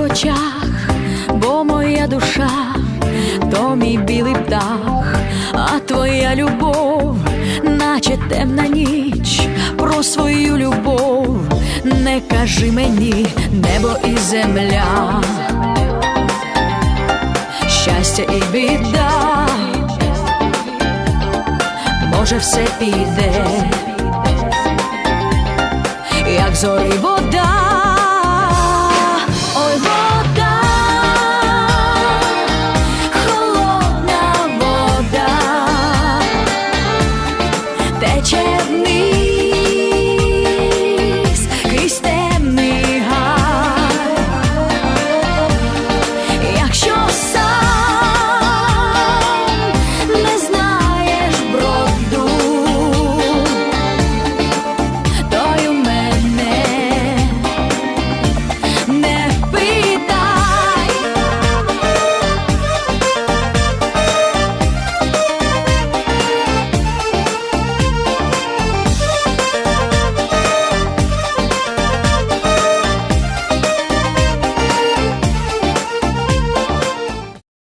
очах, бо моя душа то мій білий птах, а твоя любов, наче темна ніч, про свою любов не кажи мені, небо і земля, щастя і біда, може, все піде, як зори вода тече вниз.